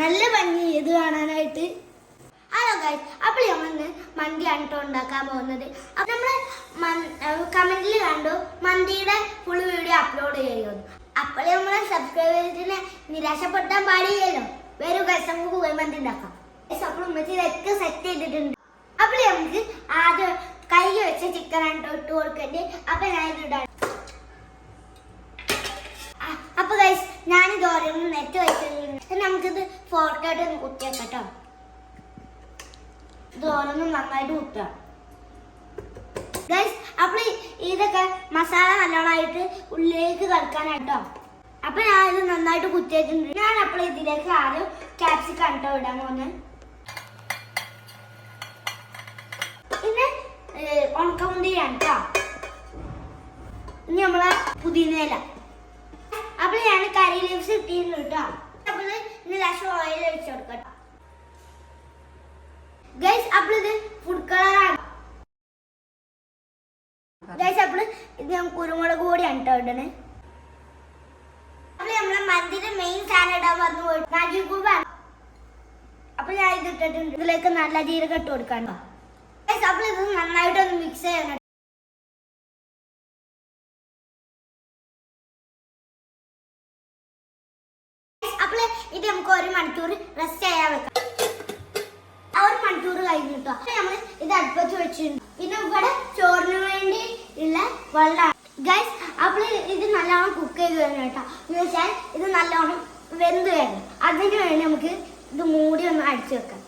നല്ല ഭംഗി ഇത് കാണാനായിട്ട്? ഹലോ ഗൈസ് അപ്പോൾ നമ്മൾ മന്തിയാണ് കേട്ടോ ഉണ്ടാക്കാൻ പോകുന്നത്. അപ്പോൾ നമ്മൾ കമന്റിൽ കണ്ടു മന്തിയുടെ ഫുൾ വീഡിയോ അപ്ലോഡ് ചെയ്യുന്നു. അപ്പോൾ നമ്മളെ സബ്സ്ക്രൈബേഴ്സിനെ നിരാശപ്പെടുത്താൻ പാടില്ലല്ലോ. വേറെ ഗൈസ് നമുക്ക് പോയി മന്തി ഉണ്ടാക്കാം. അപ്പോൾ ഉമ്മച്ചി ഇതൊക്കെ സെറ്റ് ചെയ്തിട്ടുണ്ട്. അപ്പോൾ നമുക്ക് ആദ്യം കൈ വെച്ച ട്ടോ ഇട്ട് കൊടുക്കേണ്ടത്. അപ്പോൾ ഞാൻ ഇത് ഓരോന്ന് നെറ്റ് വെച്ചിട്ടുണ്ട് നമുക്കിത് ഒന്ന് കുത്തിയേക്കാം കേട്ടോ ഇത് ഓരോന്നും നന്നായിട്ട് കുത്താം ഗൈസ് അപ്പോൾ ഇതൊക്കെ മസാല നല്ലോണമായിട്ട് ഉള്ളിലേക്ക് കളിക്കാനായിട്ടോ അപ്പൊ ഞാൻ ഇത് നന്നായിട്ട് കുത്തിയിട്ടുണ്ട് ഞാൻ അപ്പോൾ ഇതിലേക്ക് ആദ്യം ക്യാപ്സിക്കം കണ്ടോ ഇടാൻ പോകുന്നത് പിന്നെ ഉണക്കമുന്തിരിയാണ് കേട്ടോ ഇനി നമ്മളെ പുതിനയില. അപ്പൊ ഞാൻ കറി ലീവ്സ് ഇട്ടിരുന്നു കേട്ടോ അപ്പോൾ ഇന്ന് ഇനി ലാസ്റ്റ് ഓയിൽ ഒഴിച്ചു കൊടുക്കട്ടോ. ഗൈസ് അപ്പോൾ ഇത് ഫുഡ് കളറാണ് ഗൈസ് അപ്പോൾ ഇത് ഞാൻ കുരുമുളക് കൂടിയാണ് കേട്ടോ ഇടണേ. അപ്പോൾ നമ്മളെ മന്തിന്റെ മെയിൻ സാധനം ഇടാൻ പറഞ്ഞു പോയി. മാഗി കൂബാണ് അപ്പൊ ഞാൻ ഇത് ഇട്ടിട്ടുണ്ട്. ഇതിലേക്ക് നല്ല ജീരകം ഇട്ട് കൊടുക്കാൻ അപ്പോൾ ഇത് നന്നായിട്ടൊന്ന് മിക്സ് ചെയ്യണം ഇത് നമുക്ക് ഒരു മണിക്കൂർ റെസ്റ്റ് ചെയ്യാൻ വെക്കാം. ആ ഒരു മണിക്കൂർ കഴിഞ്ഞു കേട്ടോ നമ്മൾ ഇത് അടുപ്പത്ത് വെച്ചിട്ടുണ്ട് പിന്നെ ഇവിടെ ചോറിന് വേണ്ടി ഉള്ള വെള്ളമാണ്. ഗൈസ് അപ്പോൾ ഇത് നല്ലോണം കുക്ക് ചെയ്ത് വരണം കേട്ടോ എന്ന് വെച്ചാൽ ഇത് നല്ലോണം വെന്ത് വരണം. അതിന് വേണ്ടി നമുക്ക് ഇത് മൂടി ഒന്ന് അടിച്ചു വെക്കാം.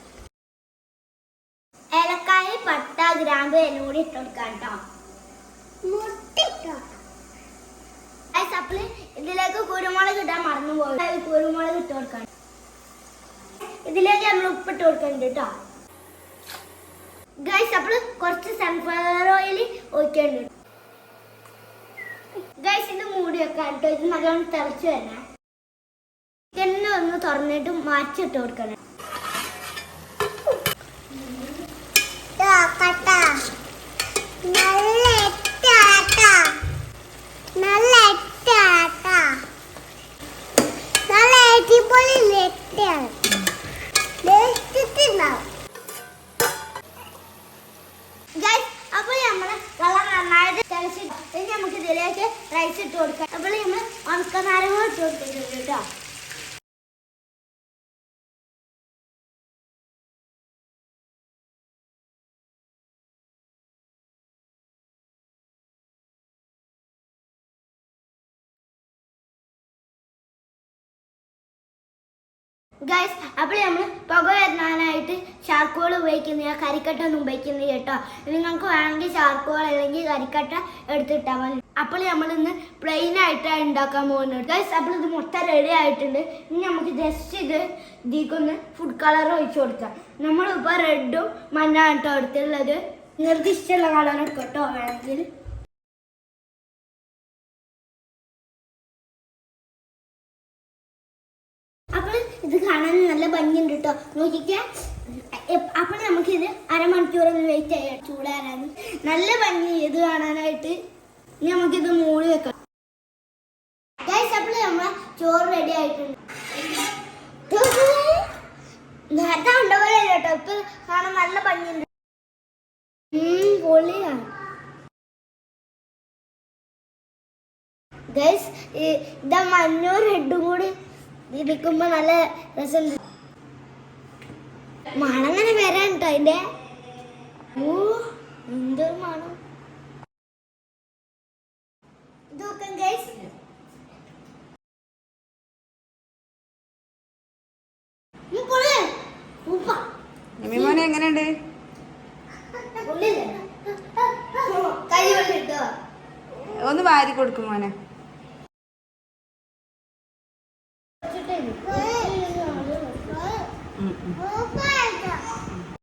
ഏലക്കായ പട്ട ഗ്രാമ്പ് എല്ലാം കൂടി ഇട്ട് കൊടുക്കാം കേട്ടോ മുട്ടിട്ടോ ഗൈസ് അപ്പോൾ ഇതിലേക്ക് കുരുമുളക് ഇടാൻ മറന്നു പോയി കുരുമുളക് ഇട്ട് കൊടുക്കണം. ഇതിലേക്ക് നമ്മൾ ഉപ്പിട്ട് കൊടുക്കുന്നുണ്ട് കേട്ടോ ഗൈസ് അപ്പോൾ കുറച്ച് സൺഫ്ലവർ ഓയിൽ ഒഴിക്കേണ്ടി ഗൈസ് ഇത് മൂടി വെക്കാം കേട്ടോ ഇത് നല്ലോണം തിളച്ച് വരണേ. ചിക്കനെ ഒന്ന് തുറന്നിട്ട് മാറ്റിട്ട് കൊടുക്കണം നല്ല എട്ടാട്ടാ നല്ല എട്ടാട്ടാ നല്ല അടിപൊളി ലെറ്റാണ് അപ്പോൾ നമ്മൾ വെള്ളം നന്നായിട്ട് തിളച്ചിട്ട് ഇനി നമുക്ക് ഇതിലേക്ക് റൈസ് ഇട്ട് കൊടുക്കാം. അപ്പോൾ നമ്മൾ ഉണക്കനാരങ്ങൾ ഇട്ട് കൊടുത്തിട്ടുണ്ട് കേട്ടോ. ഗൈസ് അപ്പോൾ നമ്മൾ പുക വരുന്നാനായിട്ട് ചാർക്കോൾ ഉപയോഗിക്കുന്നില്ല കരിക്കട്ട ഒന്നും ഉപയോഗിക്കുന്നില്ല കേട്ടോ. നിങ്ങൾക്ക് വേണമെങ്കിൽ ചാർക്കോൾ അല്ലെങ്കിൽ കരിക്കട്ട എടുത്തിട്ടാൽ മതി. അപ്പോൾ നമ്മൾ ഇന്ന് പ്ലെയിൻ ആയിട്ടാണ് ഉണ്ടാക്കാൻ പോകുന്നത്. ഗൈസ് അപ്പോൾ ഇത് മൊത്തം റെഡി ആയിട്ടുണ്ട്. ഇനി നമുക്ക് ജസ്റ്റ് ഇത് ഇതിക്കൊന്ന് ഫുഡ് കളർ ഒഴിച്ചു കൊടുക്കാം. നമ്മളിപ്പോൾ റെഡും മഞ്ഞാണ് കേട്ടോ എടുത്തുള്ളത് നിർദ്ദിഷ്ടമുള്ള കളർ കേട്ടോ വേണമെങ്കിൽ. ഭംഗിയുണ്ട് കേട്ടോ നോക്കിക്കേ അപ്പോൾ നമുക്കിത് അരമണിക്കൂർ ഒന്ന് വെയിറ്റ് ചെയ്യാം. ചൂടാറാൻ. നല്ല ഭംഗി ഇത് കാണാനായിട്ട് ഇനി നമുക്കിത് മൂടി വെക്കാം അപ്പോൾ ചോറ് നല്ല ഇതാ മഞ്ഞോ റെഡും കൂടി ഇരിക്കുമ്പോ നല്ല രസമുണ്ട്. മണം അങ്ങനെ വരാൻ കേട്ടോ അതിന്റെ ഓ എന്തൊരു മണം. നോക്കാം ഗൈസ് നിമിമോനെ എങ്ങനെയുണ്ട്? ഒന്ന് വാരി കൊടുക്കും മോനെ.